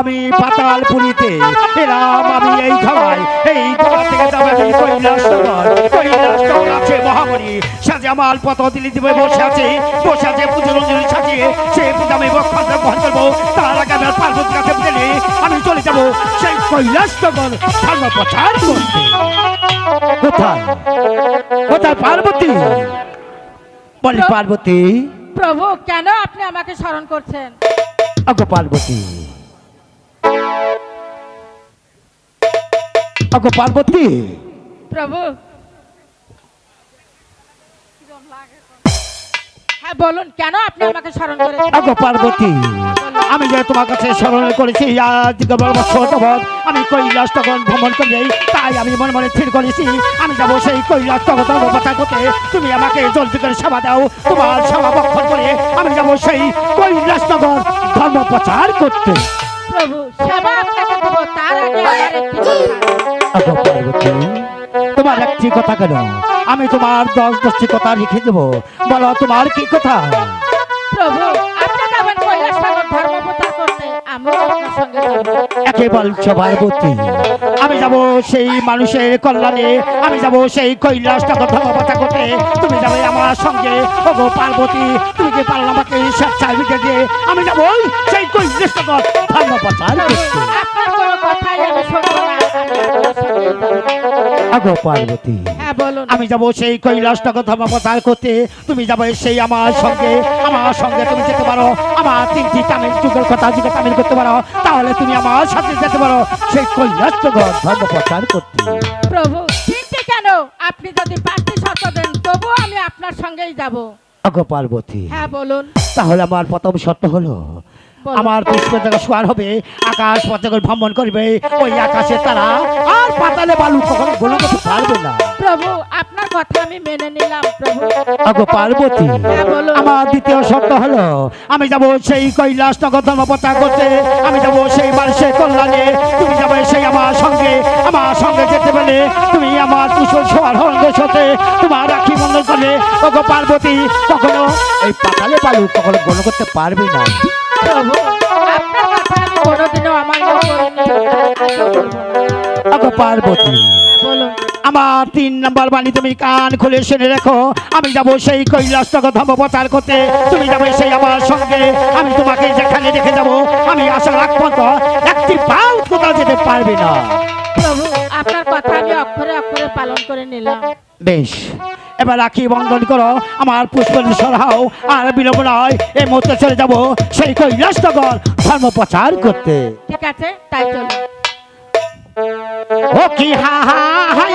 আমি পাতাল পুরীতে এলাম আমি এই ধারায়। এই ধারা থেকে কৈলাস কৈলাস আছে মহামণি। পত দিলি দিবে বসে আছে বসে আছে পুজো সাজিয়ে। সে পূজা আমি গ্রহণ করব। তার আগে আমি পার্বতীর কাছে গেলে আমি চলে যাব সেই কৈলাস করতে। কোথায়? কোথায় পার্বতী? বলি পার্বতী। প্রভু কেন আপনি আমাকে স্মরণ করছেন? পার্বতী। অগো পার্বতী প্রভু হ্যাঁ বলুন কেন আপনি আমাকে স্মরণ করেছেন? অগো পার্বতী আমি যে তোমার কাছে স্মরণ করেছি আজ বছর আমি কৈলাস তখন ভ্রমণ করে তাই আমি মনে মনে স্থির করেছি। আমি যাব সেই কৈলাস তখন কথা করতে। তুমি আমাকে জলদি করে সেবা দাও। তোমার সেবা বক্ষণ করে আমি যাব সেই কৈলাস নগর ধর্ম প্রচার করতে। প্রভু সেবা আপনাকে দেব তার আগে আমার একটি কথা। তোমার একটি কথা কেন? আমি তোমার দশ দশটি কথা লিখে দেবো। বলো তোমার কি কথা? প্রভু আমি যাব। সেই মানুষের কল্যাণে আমি যাব সেই কৈলাস কথা করতে। তুমি যাবে আমার সঙ্গে। ওগো পার্বতী তুমি কি পারলে আমাকে স্বেচ্ছায় আমি যাব সেই কৈলাস করতে। আগো পার্বতী হ্যাঁ আমি যাব সেই কৈলাস নগর ধর্ম প্রচার করতে। তুমি যাবে সেই আমার সঙ্গে। আমার সঙ্গে তুমি যেতে পারো। আমার তিনটি তামিল যুগের কথা যুগে তামিল করতে পারো তাহলে তুমি আমার সাথে যেতে পারো। সেই কৈলাস নগর ধর্ম প্রচার করতে। প্রভু চিনতে কেন? আপনি যদি পাঁচটি শর্ত দেন তবুও আমি আপনার সঙ্গেই যাব। আগো পার্বতী হ্যাঁ বলুন। তাহলে আমার প্রথম শর্ত হলো। আমার পুষ্প জায়গা শোয়ার হবে আকাশ পথে ভ্রমণ করবে ওই আকাশে তারা আর পাতালে বালু কখনো গোলা করতে পারবে না। প্রভু আপনার কথা আমি মেনে নিলাম প্রভু। আগো পার্বতী হ্যাঁ, আমার দ্বিতীয় শর্ত হলো আমি যাব সেই কৈলাস নগর ধর্ম প্রচার করতে আমি যাব সেই মানুষের কল্যাণে তুমি যাবে সেই আমার সঙ্গে আমার সঙ্গে যেতে পেলে তুমি আমার পুষ্প ছোঁয়ার হরণের সাথে তোমার রাখি বন্ধন করলে ওগো পার্বতী কখনো এই পাতালে বালু কখনো গোল করতে পারবে না। প্রভু আপনার কথা আমি কোনোদিনও আমার করিনি পার্বতী তিন নম্বর বাণী তুমি কান খুলে শুনে রেখো। আমি যাব সেই কৈলাস ধর্ম প্রচার করতে। তুমি যাবে সেই আমার সঙ্গে। আমি তোমাকে যেখানে রেখে যাব আমি আসার আগ পর্যন্ত একটি পাও কোথাও যেতে পারবে না। প্রভু আপনার কথা আমি অক্ষরে অক্ষরে পালন করে নিলাম। বেশ। এবার রাখি বন্ধন করো আমার পুষ্প সরাও আর বিলম্ব নয় এই মুহূর্তে চলে যাব সেই কৈলাসনগর ধর্ম প্রচার করতে। ঠিক আছে তাই চলো। ও কি হা হা হাই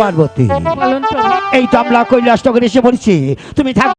পার্বতী। এই তো। আমরা কৈলাস নগরে এসে পড়েছি। তুমি থাক